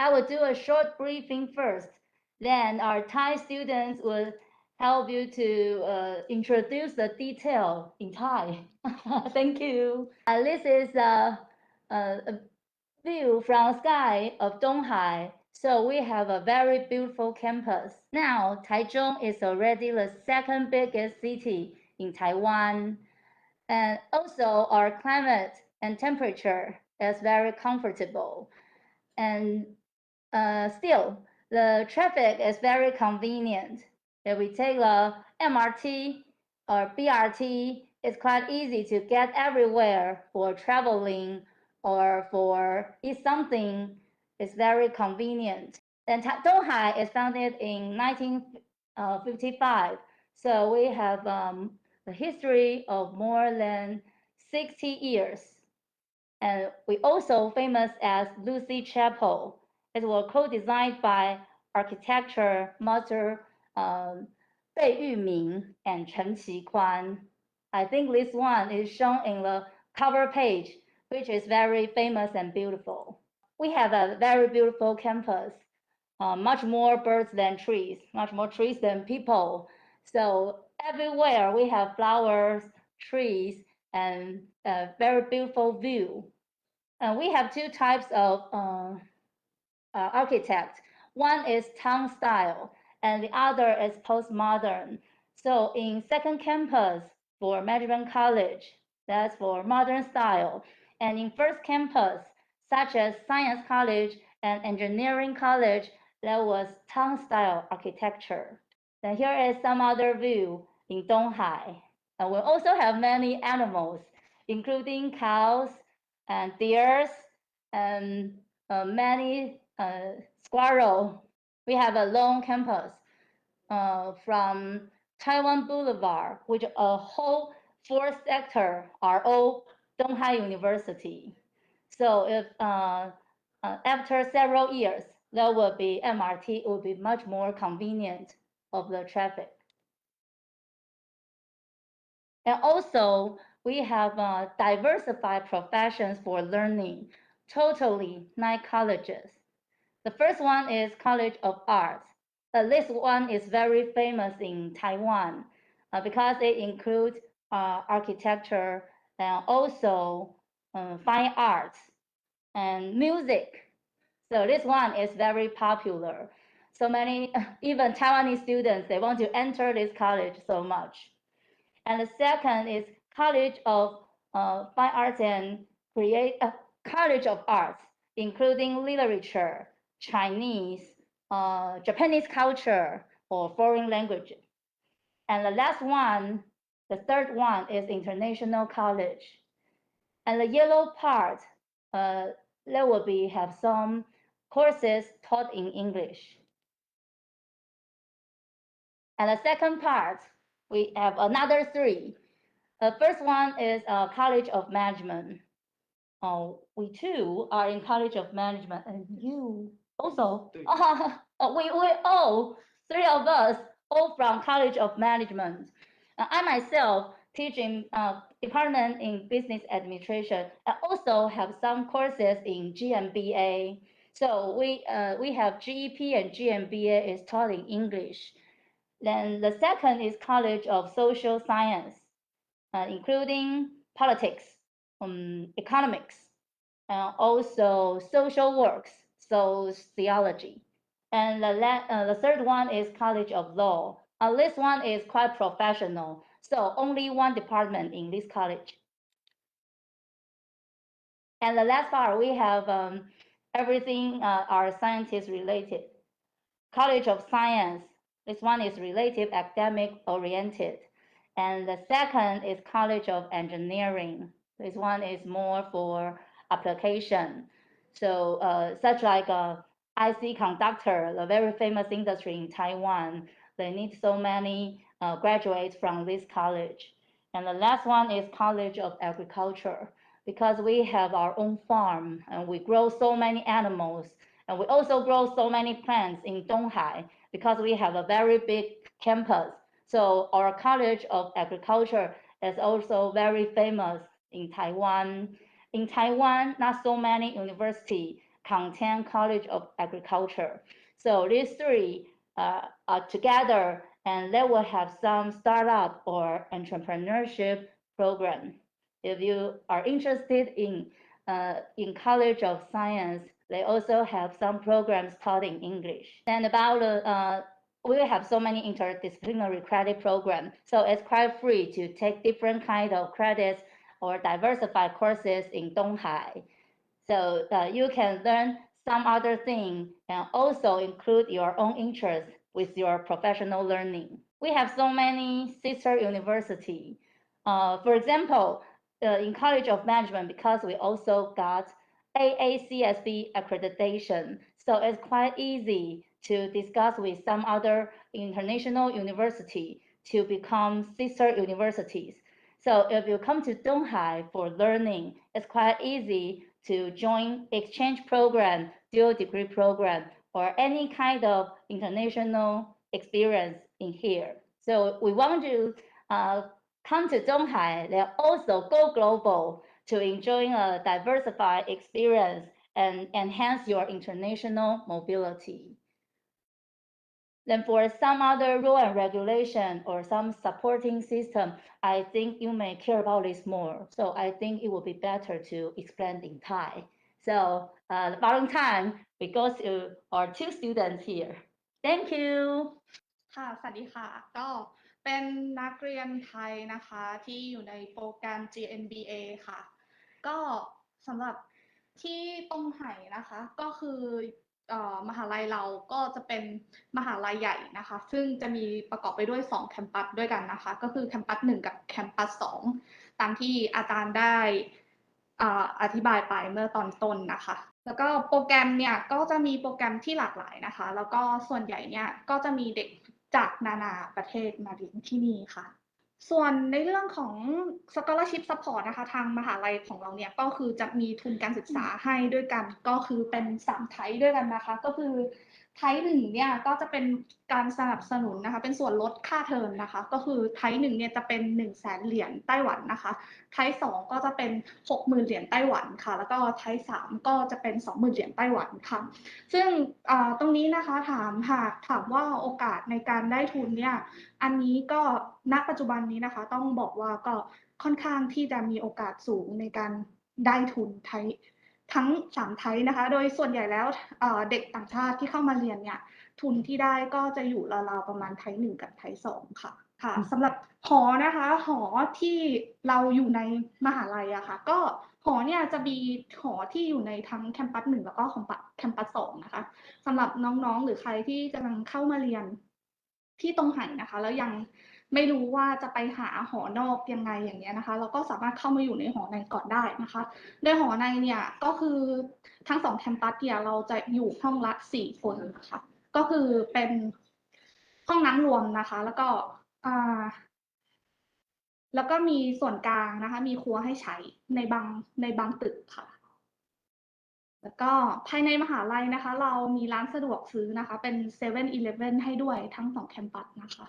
I will do a short briefing first. Then our Thai students will help you to uh, introduce the detail in Thai. Thank you. Uh, this is a, a, a, view from sky of Donghai. So we have a very beautiful campus. Now, Taichung is already the second biggest city in Taiwan. And also our climate and temperature is very comfortable. And uh, still, the traffic is very convenient. If we take the MRT or BRT, it's quite easy to get everywhere for traveling or for eat something. It's very convenient. And Donghai is founded in 1955. So we have um, a history of more than 60 years. And we also famous as Lucy Chapel. It was co-designed by architecture master um, Bei Yuming and Chen Qikuan. I think this one is shown in the cover page, which is very famous and beautiful. We have a very beautiful campus, uh, much more birds than trees, much more trees than people. So everywhere we have flowers, trees, and a very beautiful view. And we have two types of uh, uh, architect. One is Tang style, and the other is postmodern. So in second campus for management college, that's for modern style. And in first campus, such as science college and engineering college, that was Tang style architecture. Then here is some other view in Donghai. And we also have many animals, including cows and deers and uh, many uh, squirrel. We have a long campus uh, from Taiwan Boulevard, which a whole four sector are all Donghai University. So if uh, uh, after several years, there will be MRT, it will be much more convenient of the traffic. And also, we have uh, diversified professions for learning, totally nine colleges. The first one is College of Arts. Uh, this one is very famous in Taiwan uh, because it includes uh, architecture and also uh, fine arts and music. So this one is very popular. So many, even Taiwanese students, they want to enter this college so much. And the second is College of uh, Fine Arts and Create, uh, College of Arts, including literature, Chinese, uh, Japanese culture, or foreign language. And the last one, the third one is international college. And the yellow part, uh, there will be have some courses taught in English. And the second part, we have another three. The first one is uh, College of Management. Uh, we too are in College of Management, and you also. Uh, we, we all, three of us, all from College of Management. Uh, I myself teach in uh, Department in Business Administration. I also have some courses in GMBA. So we, uh, we have GEP and GMBA is taught in English. Then the second is College of Social Science, uh, including politics, um, economics, and also social works, sociology. And the, uh, the third one is College of Law. Uh, this one is quite professional. So only one department in this college. And the last part, we have um, everything uh, are related. College of Science, this one is relative academic oriented. And the second is College of Engineering. This one is more for application. So uh, such like a IC conductor, the very famous industry in Taiwan, they need so many uh, graduates from this college. And the last one is College of Agriculture, because we have our own farm and we grow so many animals. And we also grow so many plants in Donghai because we have a very big campus. So our College of Agriculture is also very famous in Taiwan. In Taiwan, not so many universities Pangtian College of Agriculture. So these three uh, are together and they will have some startup or entrepreneurship program. If you are interested in uh, in College of Science, they also have some programs taught in English. And about uh, we have so many interdisciplinary credit programs, so it's quite free to take different kind of credits or diversified courses in Donghai. So uh, you can learn some other thing and also include your own interest with your professional learning. We have so many sister university. Uh, for example, uh, in College of Management, because we also got AACSB accreditation, so it's quite easy to discuss with some other international university to become sister universities. So if you come to Donghai for learning, it's quite easy to join exchange program, dual degree program, or any kind of international experience in here. So we want to uh, come to Donghai and also go global to enjoy a diversified experience and enhance your international mobility. Then for some other rule and regulation or some supporting system, I think you may care about this more. So I think it will be better to explain in Thai. So uh, the following time, we go to our two students here. Thank you. ค่ะ สวัสดีค่ะ ก็เป็นนักเรียนไทยนะคะที่อยู่ในโปรแกรม GNBA ค่ะ ก็สำหรับที่ตรงไหนะคะ ก็คือเอ่อ มหาลัยเราก็จะเป็นมหาลัยใหญ่นะคะ ซึ่งจะมีประกอบไปด้วย 2 แคมปัสด้วยกันนะคะ ก็คือแคมปัส 1 กับแคมปัส 2 ตามที่อาจารย์ได้ออธิบายไปเมื่อตอนต้นนะคะ แล้วก็โปรแกรมเนี่ยก็จะมีโปรแกรมที่หลากหลายนะคะ แล้วก็ส่วนใหญ่เนี่ยก็จะมีเด็กจากนานาประเทศมาเรียนที่นี่ค่ะ ส่วนในเรื่องของ scholarship support นะคะ ทางมหาลัยของเราเนี่ยก็คือจะมีทุนการศึกษาให้ด้วยกัน ก็คือเป็น3ไทยด้วยกันนะคะ ก็คือไทยหนึ่งเนี่ยก็จะเป็นการสนับสนุนนะคะ เป็นส่วนลดค่าเทอมนะคะ ก็คือไทยหนึ่งเนี่ยจะเป็น1นึ่งแสนเหรียญไต้หวันนะคะไทยสองก็จะเป็นหกหมื่นเหรียญไต้หวันค่ะ แล้วก็ไทยสามก็จะเป็นสองหมื่นเหรียญไต้หวันค่ะ ซึ่งตรงนี้นะคะถามหากถามว่าโอกาสในการได้ทุนเนี่ยอันนี้ก็ ณปัจจุบันนี้นะคะ ต้องบอกว่าก็ค่อนข้างที่จะมีโอกาสสูงในการได้ทุนไทยทั้งสามไทยนะคะ โดยส่วนใหญ่แล้วเด็กต่างชาติที่เข้ามาเรียนเนี่ย ทุนที่ได้ก็จะอยู่ราวๆประมาณไทยหนึ่งกับไทยสองค่ะ ค่ะสำหรับหอนะคะ หอที่เราอยู่ในมหาลัยอะค่ะ ก็หอเนี่ยจะมีหอที่อยู่ในทั้งแคมปัสหนึ่งแล้วก็แคมปัสแคมปัสสองนะคะสำหรับน้องๆ หรือใครที่กำลังเข้ามาเรียนที่ตรงไหนนะคะ แล้วยัง ไม่รู้ว่าจะไปหาหอนอกยังไงอย่างเงี้ยนะคะ เราก็สามารถเข้ามาอยู่ในหอในก่อนได้นะคะในหอในเนี่ยก็คือทั้งสองแคมปัสเนี่ยเราจะอยู่ห้องละสี่คนนะคะก็คือเป็นห้องน้ำรวมนะคะ แล้วก็อ่าแล้วก็มีส่วนกลางนะคะ มีครัวให้ใช้ในบางในบางตึกค่ะ แล้วก็ภายในมหาลัยนะคะ เรามีร้านสะดวกซื้อนะคะ เป็นเซเว่นอีเลฟเว่นให้ด้วยทั้งสองแคมปัสนะคะ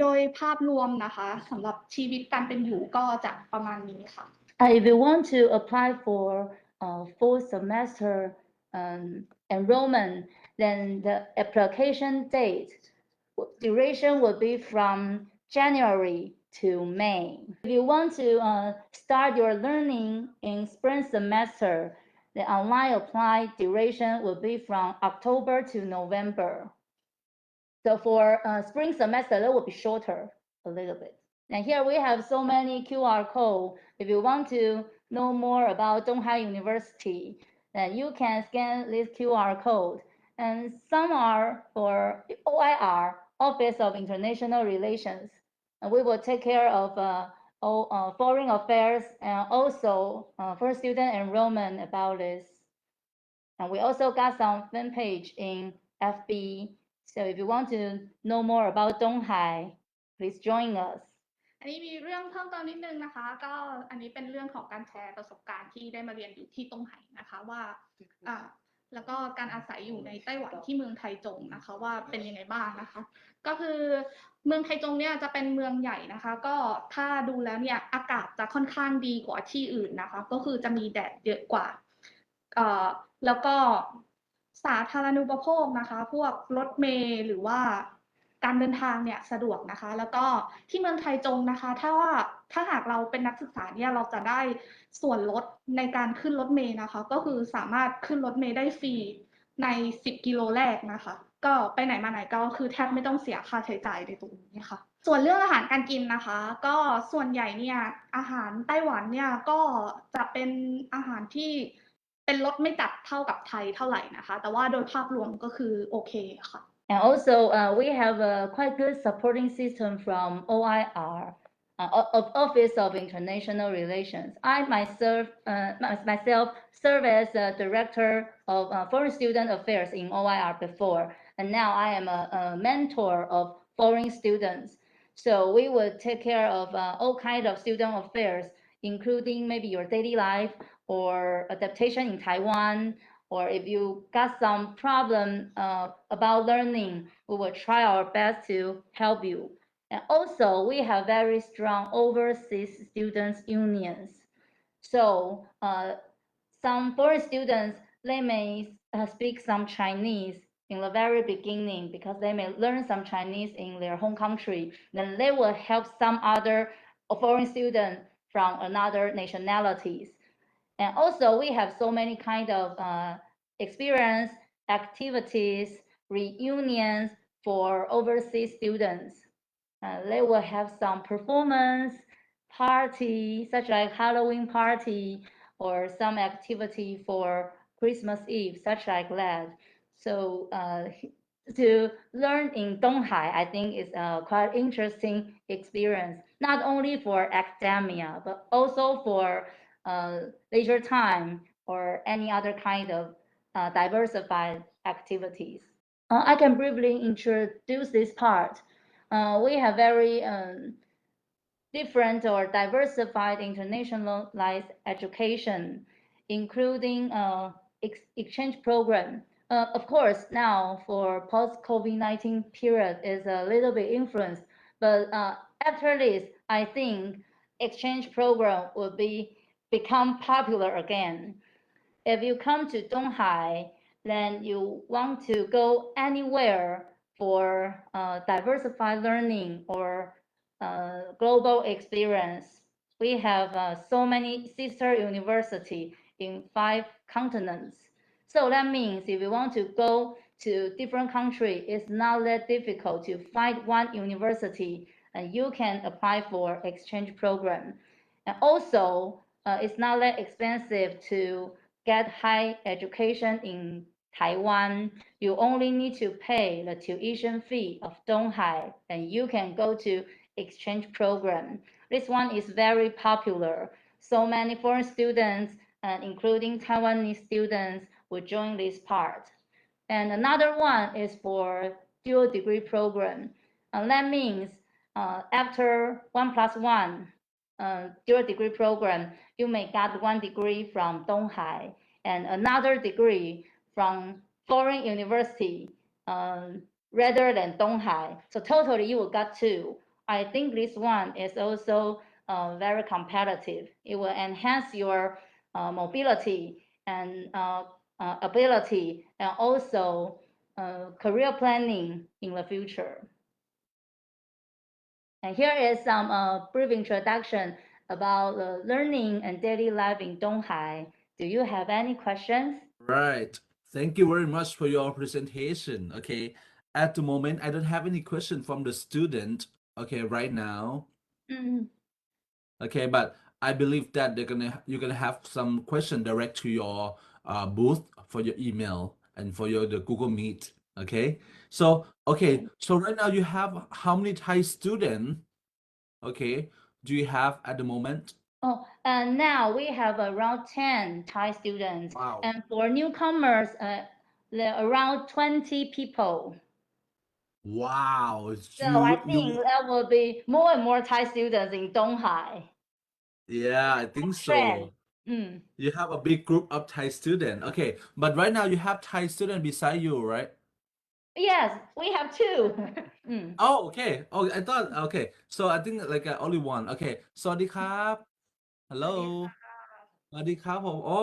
โดยภาพรวมนะคะสำหรับชีวิตการเป็นอยู่ก็จะประมาณนี้ค่ะ Uh, if you want to apply for uh, full semester um, enrollment, then the application date w- duration will be from January to May. If you want to uh, start your learning in spring semester, the online apply duration will be from October to November. So for uh, spring semester, that will be shorter a little bit. And here we have so many QR code. If you want to know more about Donghai University, then you can scan this QR code. And some are for OIR, Office of International Relations. And we will take care of uh, all, uh, foreign affairs and also uh, for student enrollment about this. And we also got some fan page in FB. So if you want to know more about Donghai, please join us. อันนี้มีเรื่องเพิ่มเติมนิดนึงนะคะ ก็อันนี้เป็นเรื่องของการแชร์ประสบการณ์ที่ได้มาเรียนอยู่ที่ตงไหนะคะว่าอ่า แล้วก็การอาศัยอยู่ในไต้หวันที่เมืองไทจงนะคะ ว่าเป็นยังไงบ้างนะคะ ก็คือเมืองไทจงเนี่ยจะเป็นเมืองใหญ่นะคะ ก็ถ้าดูแล้วเนี่ยอากาศจะค่อนข้างดีกว่าที่อื่นนะคะ ก็คือจะมีแดดเยอะกว่าเอ่อแล้วก็ สาธารณูปโภคนะคะ พวกรถเมล์หรือว่าการเดินทางเนี่ยสะดวกนะคะ แล้วก็ที่เมืองไทยจงนะคะ ถ้าว่าถ้าหากเราเป็นนักศึกษาเนี่ยเราจะได้ส่วนลดในการขึ้นรถเมล์นะคะ ก็คือสามารถขึ้นรถเมล์ได้ฟรีใน 10 กิโลแรกนะคะ ก็ไปไหนมาไหนก็คือแทบไม่ต้องเสียค่าใช้จ่ายในตรงนี้ค่ะ ส่วนเรื่องอาหารการกินนะคะ ก็ส่วนใหญ่เนี่ยอาหารไต้หวันเนี่ยก็จะเป็นอาหารที่ เป็นรสไม่จัดเท่ากับไทยเท่าไหร่นะคะ แต่ว่าโดยภาพรวมก็คือโอเคค่ะ And also, uh, we have a quite good supporting system from OIR, uh, O- of Office of International Relations. I myself, uh, my- myself serve as the Director of uh, Foreign Student Affairs in OIR before, and now I am a, a mentor of foreign students. So we will take care of uh, all kind of student affairs, including maybe your daily life or adaptation in Taiwan, or if you got some problem uh, about learning, we will try our best to help you. And also, we have very strong overseas students unions. So uh, some foreign students, they may uh, speak some Chinese in the very beginning because they may learn some Chinese in their home country. Then they will help some other foreign student from another nationalities. And also, we have so many kind of uh, experience, activities, reunions for overseas students. Uh, they will have some performance, party, such like Halloween party, or some activity for Christmas Eve, such like that. So uh, to learn in Donghai, I think is a quite interesting experience, not only for academia, but also for leisure time or any other kind of uh, diversified activities. Uh, I can briefly introduce this part. Uh, we have very um, different or diversified internationalized education, including uh, ex- exchange program. Uh, of course, now for post-COVID-19 period is a little bit influenced, but uh, after this, I think exchange program will be become popular again. If you come to Donghai, then you want to go anywhere for uh, diversified learning or uh, global experience. We have uh, so many sister university in five continents. So that means if you want to go to different country, it's not that difficult to find one university and you can apply for exchange program. And also, uh, it's not that expensive to get high education in Taiwan. You only need to pay the tuition fee of Donghai and you can go to exchange program. This one is very popular. So many foreign students, uh, including Taiwanese students, will join this part. And another one is for dual degree program. And that means uh, after one plus one uh, dual degree program, you may get one degree from Donghai and another degree from foreign university um, rather than Donghai. So totally you will get two. I think this one is also uh, very competitive. It will enhance your uh, mobility and uh, uh, ability and also uh, career planning in the future. And here is some uh, brief introduction about uh, learning and daily life in Donghai. Do you have any questions? Right. Thank you very much for your presentation. Okay. At the moment, I don't have any question from the student. Okay, right now. Mm, Okay, but I believe that they're gonna you're gonna have some question direct to your uh, booth for your email and for your the Google Meet. Okay. So okay, so right now you have how many Thai student? Okay, do you have at the moment? Oh, and now we have around 10 Thai students. Wow. And for newcomers, uh, there are around 20 people. Wow. So I You- you- think that will be more and more Thai students in Donghai. yeah, I think so. Mm. You have a big group of Thai student. Okay, but right now you have Thai student beside you, right? Yes, we have two. Mm. Oh, okay. Oh, I thought okay. So I think like uh, only one. Okay. สวัสดีครับ Hello. สวัสดีครับผม โอ้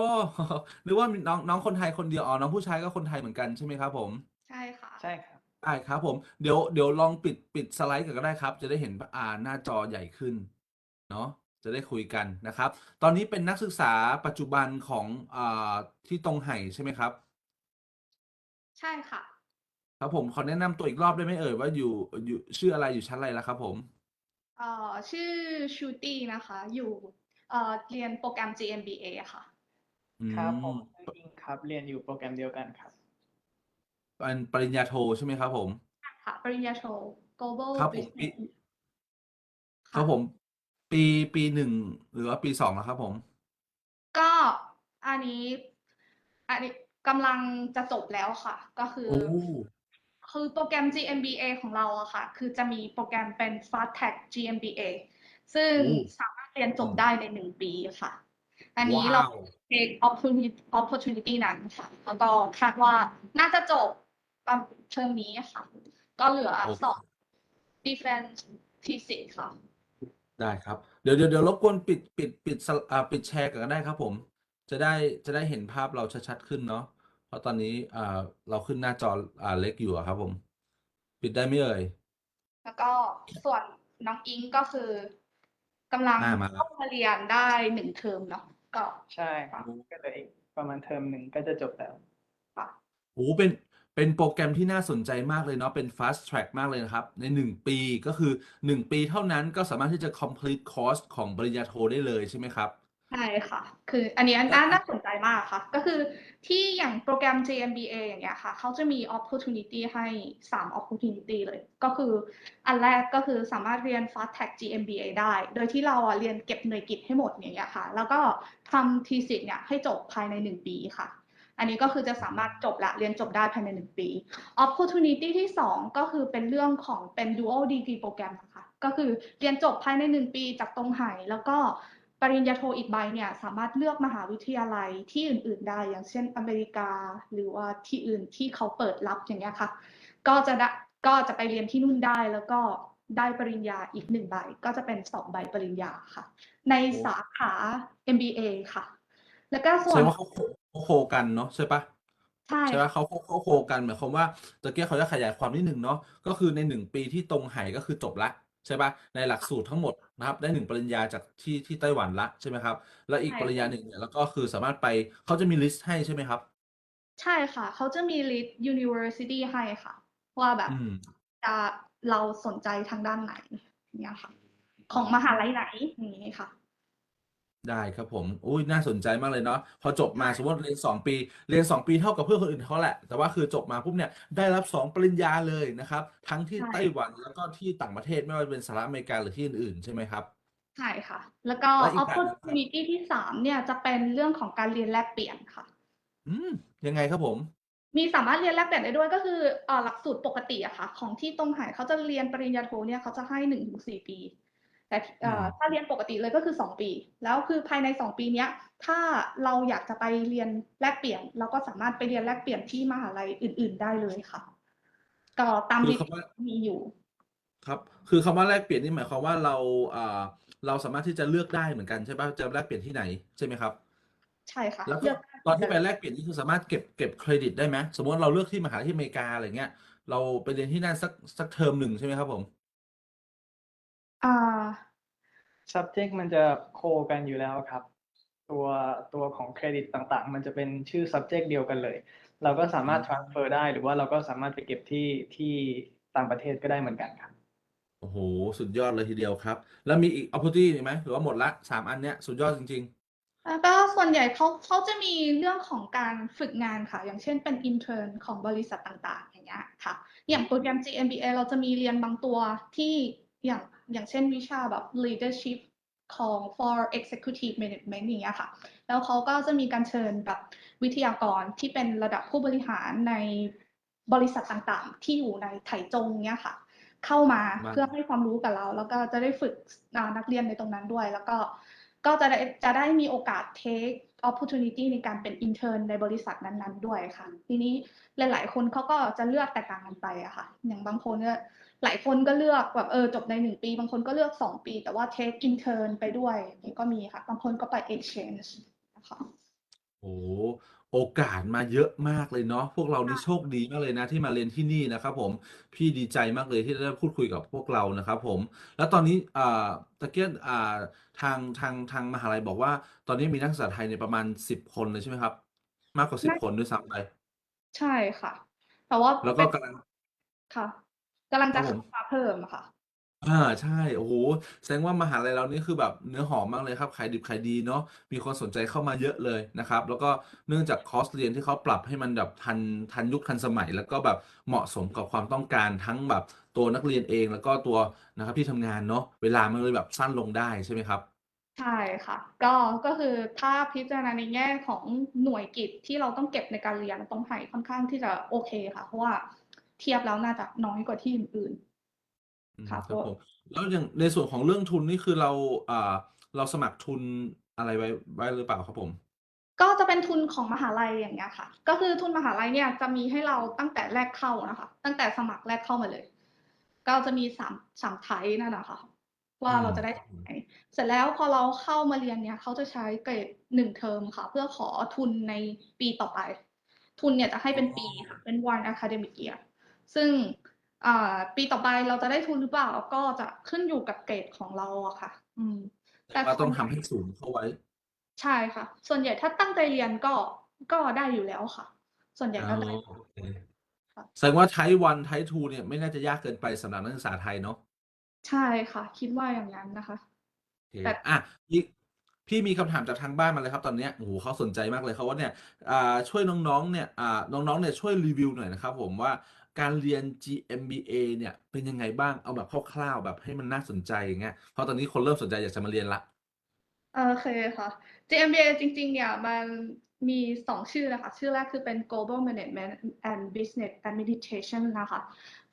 นึกว่ามีน้องน้องคนไทยคนเดียว อ๋อ น้องผู้ชายก็คนไทยเหมือนกันใช่ไหมครับผม ใช่ค่ะ ใช่ครับ ได้ครับผม เดี๋ยวเดี๋ยวลองปิดปิดสไลด์กันก็ได้ครับ จะได้เห็นอ่าหน้าจอใหญ่ขึ้น เนาะ จะได้คุยกันนะครับ ตอนนี้เป็นนักศึกษาปัจจุบันของอ่าที่ตรงไห่ใช่ไหมครับ ใช่ค่ะ ครับผมขอแนะนำตัวอีกรอบได้ไหมเอ่ยว่าอยู่อยู่ชื่ออะไรอยู่ชั้นอะไรแล้วครับผม เอ่อชื่อชูตี้นะคะ อยู่เอ่อเรียนโปรแกรม GMBA ค่ะ อืครับผมมชื่ออิงครับ เรียนอยู่โปรแกรมเดียวกันครับ เป็นปริญญาโทใช่ไหมครับผม ค่ะ ปริญญาโท Global ครับผม Business ครับค่ะผม ปีปีหนึ่งหรือว่าปีสองแล้วครับผม ก็อันนี้ อันนี้กำลังจะจบแล้วค่ะ ก็คือโอ้ คือโปรแกรม GMBA ของเราอะค่ะ คือจะมีโปรแกรมเป็น Fast Track GMBA ซึ่งโอ้สามารถเรียนจบได้ในหนึ่งปีค่ะ อันนี้เราว้าว take opportunity opportunity นั้นค่ะ แล้วก็คาดว่าน่าจะจบตอนเทอมนี้ค่ะ ก็เหลือโอสอบ defense thesis ค่ะ ได้ครับ เดี๋ยวเดี๋ยวเดี๋ยวรบกวนปิดปิดปิดสไลอ่าปิดแชร์กันก็ได้ครับผม จะได้จะได้เห็นภาพเราชัดๆขึ้นเนาะ เพราะตอนนี้อ่าเราขึ้นหน้าจออ่าเล็กอยู่อะครับผม ปิดได้ไหมเอ่ย แล้วก็ส่วนน้องอิงก็คือกำลังอ่ามาแล้ว เข้ามาเรียนได้หนึ่งเทอมเนาะก็ใช่ครับก็เหลยอีกประมาณเทอมหนึ่งก็จะจบแล้วค่ะโอ้เป็น เป็นโปรแกรมที่น่าสนใจมากเลยเนาะ เป็น fast track มากเลยนะครับ ในหนึ่งปีก็คือหนึ่งปีเท่านั้นก็สามารถที่จะ complete course ของปริญญาโทได้เลยใช่ไหมครับ ใช่ค่ะ คืออันนี้น่าน่าสนใจมากค่ะ ก็คือที่อย่างโปรแกรม JMBA อย่างเงี้ยค่ะ เขาจะมี opportunity ให้สาม opportunity เลย ก็คืออันแรกก็คือสามารถเรียน Fast Track GMBA ได้ โดยที่เราอะเรียนเก็บหน่วยกิตให้หมดอย่างเงี้ยค่ะ แล้วก็ทำ thesis เนี่ยให้จบภายในหนึ่งปีค่ะ อันนี้ก็คือจะสามารถจบละเรียนจบได้ภายในหนึ่งปี opportunity ที่สองก็คือเป็นเรื่องของเป็น dual degree โปรแกรมนะคะ ก็คือเรียนจบภายในหนึ่งปีจากตรงไหแล้วก็ ปริญญาโทอีกใบเนี่ยสามารถเลือกมหาวิทยาลัยที่อื่น ๆ ได้ อย่างเช่นอเมริกา หรือว่าที่อื่นที่เขาเปิดรับอย่างเงี้ยค่ะ ก็จะได้ก็จะไปเรียนที่นู่นได้แล้วก็ได้ปริญญาอีกหนึ่งใบ ก็จะเป็นสองใบปริญญาค่ะ ในโอ้สาขา MBA ค่ะ แล้วก็ส่แสวดนงว่าเขาโคเขาโคกันเนาะใช่ปะใช่ใช่ปะค่ะเขาเขาเขาโคกันหมายความว่าตะเกียเขาจะขยายความนิดหนึ่งเนาะก็คือในหนึ่งปีที่ตรงไห่ก็คือจบละ ใช่ปะในหลักสูตรทั้งหมดนะครับ ได้หนึ่งปริญญาจากที่ที่ไต้หวันละใช่ไหมครับ แล้วอีกใช่ปริญญาหนึ่งเนี่ยแล้วก็คือสามารถไปเขาจะมีลิสต์ให้ใช่ไหมครับ ใช่ค่ะ เขาจะมี list university ให้ค่ะ ว่าแบบอืม จะเราสนใจทางด้านไหนเนี่ยค่ะ ของมหาลัยไหนอย่างนี้ค่ะ ได้ครับผม อุ้ยน่าสนใจมากเลยเนาะ พอจบมาสมมติเรียนสองปี เรียนสองปีเท่ากับเพื่อนคนอื่นเขาแหละ แต่ว่าคือจบมาปุ๊บเนี่ยได้รับสองปริญญาเลยนะครับ ทั้งที่ใช่ไต้หวันแล้วก็ที่ต่างประเทศไม่ว่าจะเป็นสหรัฐอเมริกาหรือที่อื่นๆใช่ไหมครับ ใช่ค่ะ แล้วก็ และอีกแบบหนึ่งครับ opportunity ที่สามเนี่ยจะเป็นเรื่องของการเรียนแลกเปลี่ยนค่ะ อืม ยังไงครับผม มีสามารถเรียนแลกเปลี่ยนได้ด้วยก็คือเอ่อหลักสูตรปกติอะค่ะ ของที่ตรงไหเขาจะเรียนปริญญาโทเนี่ยเขาจะให้หนึ่งถึงสี่ปี แต่เอ่ออืมถ้าเรียนปกติเลยก็คือสองปี แล้วคือภายในสองปีเนี้ย ถ้าเราอยากจะไปเรียนแลกเปลี่ยน เราก็สามารถไปเรียนแลกเปลี่ยนที่มหาลัยอื่น ๆ ได้เลยค่ะ ก็ตามคือลิสต์คำว่ามีอยู่ ครับ คือคำว่าแลกเปลี่ยนนี่หมายความว่าเราอ่าเราสามารถที่จะเลือกได้เหมือนกันใช่ป่ะจะแลกเปลี่ยนที่ไหนใช่ไหมครับ ใช่ค่ะแล้วก็เลือกตอนที่ไปแลกเปลี่ยนนี่คือสามารถเก็บเก็บเครดิตได้ไหมสมมติว่าเราเลือกที่มหาลัยที่อเมริกาอะไรเงี้ย เราไปเรียนที่นั่นสักสักเทอมหนึ่งใช่ไหมครับผม อ่า subject มันจะโคกันอยู่แล้วครับ ตัวตัวของเครดิตต่างๆ มันจะเป็นชื่อ subject เดียวกันเลย เราก็สามารถ transfer ได้หรือว่าเราก็สามารถไปเก็บที่ที่ต่างประเทศก็ได้เหมือนกันครับ โอ้โห สุดยอดเลยทีเดียวครับ แล้วมีอีก opportunity ไหมหรือว่าหมดละสามอันเนี้ยสุดยอดจริง แล้วก็ส่วนใหญ่เขาเขาจะมีเรื่องของการฝึกงานค่ะ อย่างเช่นเป็น intern ของบริษัทต่างๆ อย่างเงี้ยค่ะ อย่างโปรแกรม GMBA เราจะมีเรียนบางตัวที่ อย่างอย่างเช่นวิชาแบบ leadership ของ for executive management อย่างเงี้ยค่ะ แล้วเขาก็จะมีการเชิญแบบวิทยากรที่เป็นระดับผู้บริหารในบริษัทต่างๆ ที่อยู่ในไถจงเนี้ยค่ะ เข้ามามาเพื่อให้ความรู้กับเรา แล้วก็จะได้ฝึกอ่านักเรียนในตรงนั้นด้วย แล้วก็ก็จะได้จะได้มีโอกาส take opportunity ในการเป็น intern ในบริษัทนั้นๆ ด้วยค่ะ ทีนี้หลาย ๆ คนเขาก็จะเลือกแตกต่างกันไปอะค่ะ อย่างบางคนก็ หลายคนก็เลือกแบบเออจบในหนึ่งปี บางคนก็เลือกสองปี แต่ว่า take intern ไปด้วยอย่างนี้ก็มีค่ะ บางคนก็ไป exchange นะคะโอ้โอกาสมาเยอะมากเลยเนาะพวกเรานี่ค่ะโชคดีมากเลยนะที่มาเรียนที่นี่นะครับผมพี่ดีใจมากเลยที่ได้พูดคุยกับพวกเรานะครับผม แล้วตอนนี้อ่าตะเกียบอ่าทางทางทางมหาลัยบอกว่า ตอนนี้มีนักศึกษาไทยเนี่ยประมาณสิบคนเลยใช่ไหมครับ มากกว่าสิบน่าคนด้วยซ้ำไป ใช่ค่ะ แต่ว่าแล้วก็เป็นกำลังค่ะ กำลังครัจะบผมเข้ามาเพิ่มอะค่ะอ่าใช่ โอ้โหแสดงว่ามหาลัยเรานี่คือแบบเนื้อหอมมากเลยครับ ขายดิบขายดีเนาะ มีคนสนใจเข้ามาเยอะเลยนะครับ แล้วก็เนื่องจากคอร์สเรียนที่เขาปรับให้มันแบบทัน ทันยุค ทันสมัย แล้วก็แบบเหมาะสมกับความต้องการทั้งแบบตัวนักเรียนเอง แล้วก็ตัว นะครับ ที่ทำงานเนาะ เวลามันเลยแบบสั้นลงได้ใช่ไหมครับ ใช่ค่ะ ก็ ก็คือถ้าพิจารณาในแง่ของหน่วยกิตที่เราต้องเก็บในการเรียน ตรงไห่ค่อนข้างที่จะโอเคค่ะ เพราะว่า เทียบแล้วน่าจะน้อยกว่าที่อื่นอืมค่ะครับก็ผมแล้วอย่างในส่วนของเรื่องทุนนี่คือเราอ่าเราสมัครทุนอะไรไว้ไว้หรือเปล่าครับผม ก็จะเป็นทุนของมหาลัยอย่างเงี้ยค่ะ ก็คือทุนมหาลัยเนี่ยจะมีให้เราตั้งแต่แรกเข้านะคะ ตั้งแต่สมัครแรกเข้ามาเลย ก็จะมีสามสามไทป์นั่นนะคะว่าอืมเราจะได้ทุนไหนเสร็จแล้วพอเราเข้ามาเรียนเนี่ยเขาจะใช้เกรดหนึ่งเทอมค่ะ เพื่อขอทุนในปีต่อไป ทุนเนี่ยจะให้เป็นปีค่ะเป็น one academic year ซึ่งอ่าปีต่อไปเราจะได้ทุนหรือเปล่าก็จะขึ้นอยู่กับเกรดของเราอะค่ะ อืม แต่ว่าต้องส่วนทำให้สูงเข้าไว้ ใช่ค่ะ ส่วนใหญ่ถ้าตั้งใจเรียนก็ก็ได้อยู่แล้วค่ะ ส่วนใหญ่อ๋ก็อได้โอเคค่ะแสดงว่าไทป์วันไทป์ทูเนี่ยไม่น่าจะยากเกินไปสำหรับนักศึกษาไทยเนาะใช่ค่ะ คิดว่าอย่างนั้นนะคะโอเคแต่อะอีกพี่มีคำถามจากทางบ้านมาเลยครับตอนเนี้ยโอ้โหเขาสนใจมากเลยเขาว่าเนี่ยอ่าช่วยน้องๆเนี่ยอ่าน้องๆเนี่ยช่วยรีวิวหน่อยนะครับ ผมว่า การเรียน GMBA เนี่ยเป็นยังไงบ้างเอาแบบคร่าวๆแบบให้มันน่าสนใจอย่างเงี้ยเพราะตอนนี้คนเริ่มสนใจอยากจะมาเรียนละ โอเคค่ะ GMBA จริงๆ เนี่ยมันมีสองชื่อนะคะ ชื่อแรกคือเป็น Global Management and Business Administration นะคะ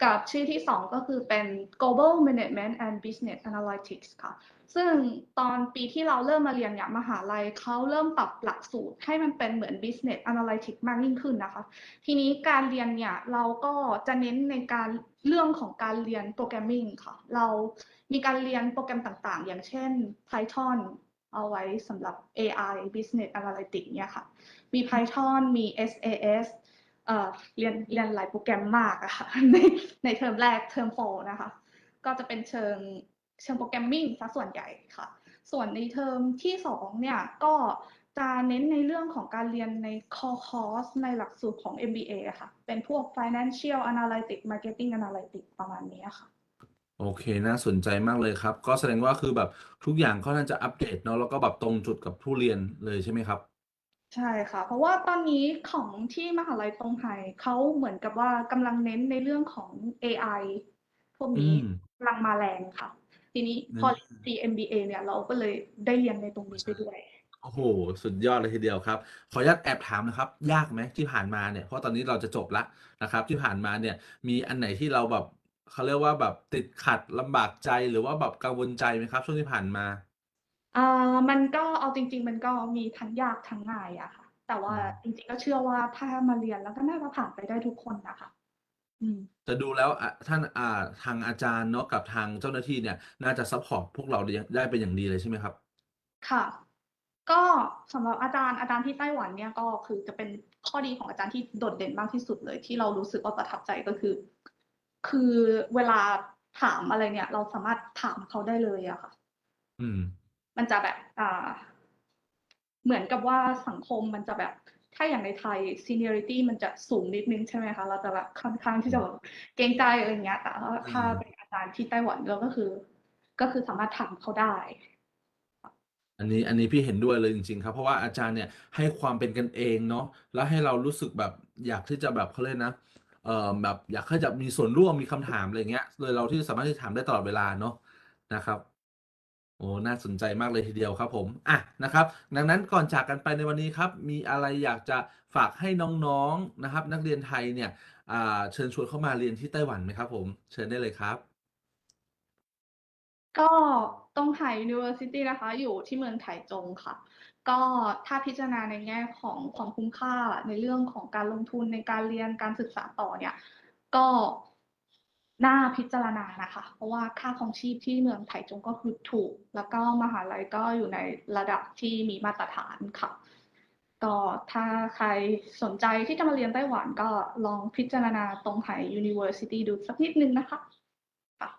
กับชื่อที่สองก็คือเป็น Global Management and Business Analytics ค่ะ ซึ่งตอนปีที่เราเริ่มมาเรียนเนี่ยมหาลัยเขาเริ่มปรับหลักสูตรให้มันเป็นเหมือน Business Analytics มากยิ่งขึ้นนะคะ ทีนี้การเรียนเนี่ยเราก็จะเน้นในการเรื่องของการเรียนโปรแกรมมิ่งค่ะ เรามีการเรียนโปรแกรมต่างๆ อย่างเช่น Python เอาไว้สำหรับ AI Business Analytics เนี่ยค่ะ มี Python มี SAS เอ่อเรียนเรียนหลายโปรแกรมมากอะค่ะในในเทอมแรกเทอมโฟนะคะ ก็จะเป็นเชิง เชิงโปรแกรมมิ่งซะส่วนใหญ่ค่ะ ส่วนในเทอมที่สองเนี่ยก็จะเน้นในเรื่องของการเรียนใน core course ในหลักสูตรของ MBA อะค่ะ เป็นพวก financial analytics marketing analytics ประมาณนี้ค่ะ โอเค น่าสนใจมากเลยครับ ก็แสดงว่าคือแบบทุกอย่างก็น่าจะอัปเดตเนาะแล้วก็แบบตรงจุดกับผู้เรียนเลยใช่ไหมครับ ใช่ค่ะ เพราะว่าตอนนี้ของที่มหาลัยตรงไทยเขาเหมือนกับว่ากำลังเน้นในเรื่องของ AI พวกนี้อืมกำลังมาแรงค่ะ ทีนี้พอ CMBA เนี่ยเราก็เลยได้เรียนในตรงนี้ไปด้วย โอ้โห สุดยอดเลยทีเดียวครับ ขออนุญาตแอบถามนะครับ ยากไหมที่ผ่านมาเนี่ย เพราะตอนนี้เราจะจบละนะครับ ที่ผ่านมาเนี่ย มีอันไหนที่เราแบบเขาเรียกว่าแบบติดขัดลำบากใจหรือว่าแบบกังวลใจไหมครับ ช่วงที่ผ่านมาอ่ามันก็เอาจริง ๆ มันก็มีทั้งยากทั้งง่ายอะค่ะ แต่ว่าอืมจริงๆก็เชื่อว่าถ้ามาเรียนแล้วก็น่าจะผ่านไปได้ทุกคนนะคะ อืมจะดูแล้ว อะท่าน อ่า ทางอาจารย์เนาะกับทางเจ้าหน้าที่เนี่ย น่าจะซัพพอร์ตพวกเราได้ ได้เป็นอย่างดีเลยใช่ไหมครับ ค่ะ ก็สำหรับอาจารย์ อาจารย์ที่ไต้หวันเนี่ย ก็คือจะเป็นข้อดีของอาจารย์ที่โดดเด่นมากที่สุดเลย ที่เรารู้สึกว่าประทับใจ ก็คือ คือเวลาถามอะไรเนี่ย เราสามารถถามเขาได้เลยอะค่ะ อืม มันจะแบบ อ่า เหมือนกับว่าสังคมมันจะแบบ ถ้าอย่างในไทย seniority มันจะสูงนิดนึงใช่ไหมคะ เราจะแบบค่อนข้างที่จะแบบเกรงใจอะไรอย่างเงี้ย แต่ว่าถ้าอืมเป็นอาจารย์ที่ไต้หวันเราก็คือ ก็คือสามารถถามเขาได้ อันนี้อันนี้พี่เห็นด้วยเลยจริง ๆ ครับ เพราะว่าอาจารย์เนี่ยให้ความเป็นกันเองเนาะ แล้วให้เรารู้สึกแบบอยากที่จะแบบเขาเลยกนะ เอ่อแบบอยากให้จะมีส่วนร่วมมีคำถามอะไรเงี้ยเลยเราที่สามารถที่จะถามได้ตลอดเวลาเนาะนะครับ โอ้ น่าสนใจมากเลยทีเดียวครับผม อะ นะครับ ดังนั้นก่อนจากกันไปในวันนี้ครับ มีอะไรอยากจะฝากให้น้องๆ นะครับ นักเรียนไทยเนี่ย อ่า เชิญชวนเข้ามาเรียนที่ไต้หวันไหมครับผม เชิญได้เลยครับ ก็ตรงไทย University นะคะ อยู่ที่เมืองไถจงค่ะ ก็ถ้าพิจารณาในแง่ของความคุ้มค่าในเรื่องของการลงทุนในการเรียนการศึกษาต่อเนี่ย ก็ น่าพิจารณานะคะ เพราะว่าค่าครองชีพที่เมืองไถจงก็คือถูก แล้วก็มหาลัยก็อยู่ในระดับที่มีมาตรฐานค่ะก็ถ้าใครสนใจที่จะมาเรียนไต้หวันก็ลองพิจารณาตรงไห University ดูสักนิดนึงนะคะค่ะ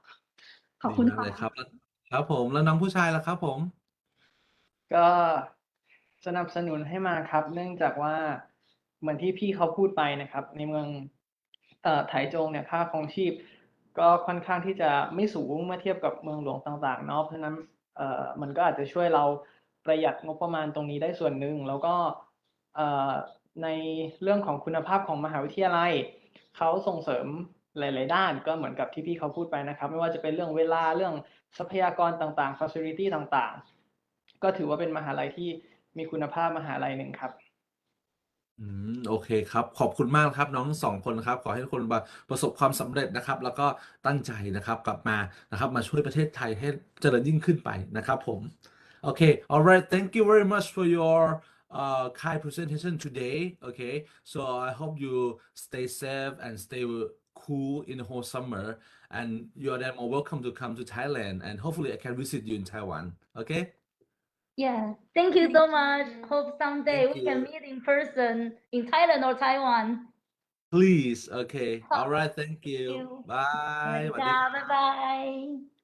ขอบดีคุณมากค่ะเลยครับแล้วครับผมแล้วน้องผู้ชายล่ะครับผม ก็สนับสนุนให้มาครับ เนื่องจากว่าเหมือนที่พี่เขาพูดไปนะครับ ในเมืองเอ่อไถจงเนี่ยค่าครองชีพ ก็ค่อนข้างที่จะไม่สูงเมื่อเทียบกับเมืองหลวงต่างๆเนาะเพราะฉะนั้นเอ่อมันก็อาจจะช่วยเราประหยัดงบประมาณตรงนี้ได้ส่วนหนึ่งแล้วก็เอ่อในเรื่องของคุณภาพของมหาวิทยาลัยเขาส่งเสริมหลาย ๆ ด้านก็เหมือนกับที่พี่เขาพูดไปนะครับ ไม่ว่าจะเป็นเรื่องเวลาเรื่องทรัพยากรต่างๆ facility ต่างๆ ก็ถือว่าเป็นมหาลัยที่มีคุณภาพมหาลัยหนึ่งครับ อืม โอเคครับ ขอบคุณมากครับน้องทั้งสองคนนะครับ ขอให้ทุกคนประสบความสำเร็จนะครับ แล้วก็ตั้งใจนะครับ กลับมานะครับ มาช่วยประเทศไทยให้เจริญยิ่งขึ้นไปนะครับผม Okay, all right. Thank you very much for your uh, Kai presentation today. Okay, so I hope you stay safe and stay cool in the whole summer. And you are then more welcome to come to Thailand. And hopefully, I can visit you in Taiwan. Okay. Yeah, thank you so much. you. Hope someday Thank we can you. meet in person in Thailand or Taiwan. Please. Okay. All right. Thank you. you. Bye. สวัสดี สวัสดี ค่ะ ครับ บ๊ายบาย